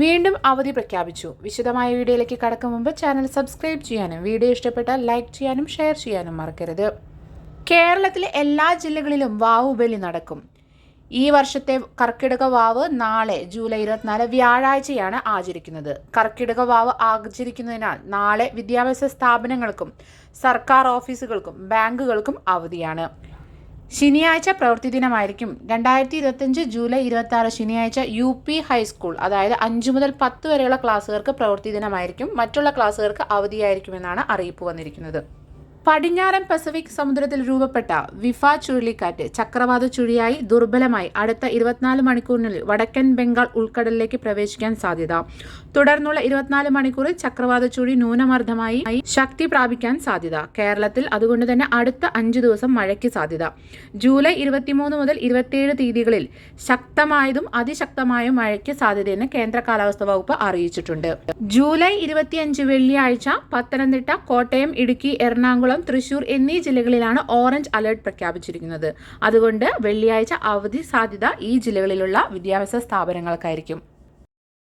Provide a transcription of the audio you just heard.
വീണ്ടും അവധി പ്രഖ്യാപിച്ചു. വിശദമായ വീഡിയോയിലേക്ക് കടക്കും മുമ്പ് ചാനൽ സബ്സ്ക്രൈബ് ചെയ്യാനും വീഡിയോ ഇഷ്ടപ്പെട്ടാൽ ലൈക്ക് ചെയ്യാനും ഷെയർ ചെയ്യാനും മറക്കരുത്. കേരളത്തിലെ എല്ലാ ജില്ലകളിലും വാവുബലി നടക്കും. ഈ വർഷത്തെ കർക്കിടക വാവ് നാളെ ജൂലൈ ഇരുപത്തിനാല് വ്യാഴാഴ്ചയാണ് ആചരിക്കുന്നത്. കർക്കിടക വാവ് ആചരിക്കുന്നതിനാൽ നാളെ വിദ്യാഭ്യാസ സ്ഥാപനങ്ങൾക്കും സർക്കാർ ഓഫീസുകൾക്കും ബാങ്കുകൾക്കും അവധിയാണ്. ശനിയാഴ്ച പ്രവൃത്തി ദിനമായിരിക്കും. രണ്ടായിരത്തി ഇരുപത്തഞ്ച് ജൂലൈ ഇരുപത്തി ആറ് ശനിയാഴ്ച യു പി ഹൈസ്കൂൾ അതായത് അഞ്ച് മുതൽ പത്ത് വരെയുള്ള ക്ലാസ്സുകാർക്ക് പ്രവൃത്തി ദിനമായിരിക്കും. മറ്റുള്ള ക്ലാസ്സുകാർക്ക് അവധിയായിരിക്കുമെന്നാണ് അറിയിപ്പ് വന്നിരിക്കുന്നത്. പടിഞ്ഞാറൻ പസഫിക് സമുദ്രത്തിൽ രൂപപ്പെട്ട വിഫ ചുഴലിക്കാറ്റ് ചക്രവാത ചുഴിയായി ദുർബലമായി അടുത്ത ഇരുപത്തിനാല് മണിക്കൂറിനുള്ളിൽ വടക്കൻ ബംഗാൾ ഉൾക്കടലിലേക്ക് പ്രവേശിക്കാൻ സാധ്യത. തുടർന്നുള്ള ഇരുപത്തിനാല് മണിക്കൂറിൽ ചക്രവാത ചുഴി ന്യൂനമർദ്ദമായി ശക്തി പ്രാപിക്കാൻ സാധ്യത. കേരളത്തിൽ അതുകൊണ്ട് തന്നെ അടുത്ത അഞ്ച് ദിവസം മഴയ്ക്ക് സാധ്യത. ജൂലൈ ഇരുപത്തിമൂന്ന് മുതൽ ഇരുപത്തിയേഴ് തീയതികളിൽ ശക്തമായതും അതിശക്തമായ മഴയ്ക്ക് സാധ്യതയെന്ന് കേന്ദ്ര കാലാവസ്ഥാ വകുപ്പ് അറിയിച്ചിട്ടുണ്ട്. ജൂലൈ ഇരുപത്തിയഞ്ച് വെള്ളിയാഴ്ച പത്തനംതിട്ട കോട്ടയം ഇടുക്കി എറണാകുളം തൃശൂർ എന്നീ ജില്ലകളിലാണ് ഓറഞ്ച് അലർട്ട് പ്രഖ്യാപിച്ചിരിക്കുന്നത്. അതുകൊണ്ട് വെള്ളിയാഴ്ച അവധി സാധ്യത ഈ ജില്ലകളിലുള്ള വിദ്യാഭ്യാസ സ്ഥാപനങ്ങൾക്കായിരിക്കും.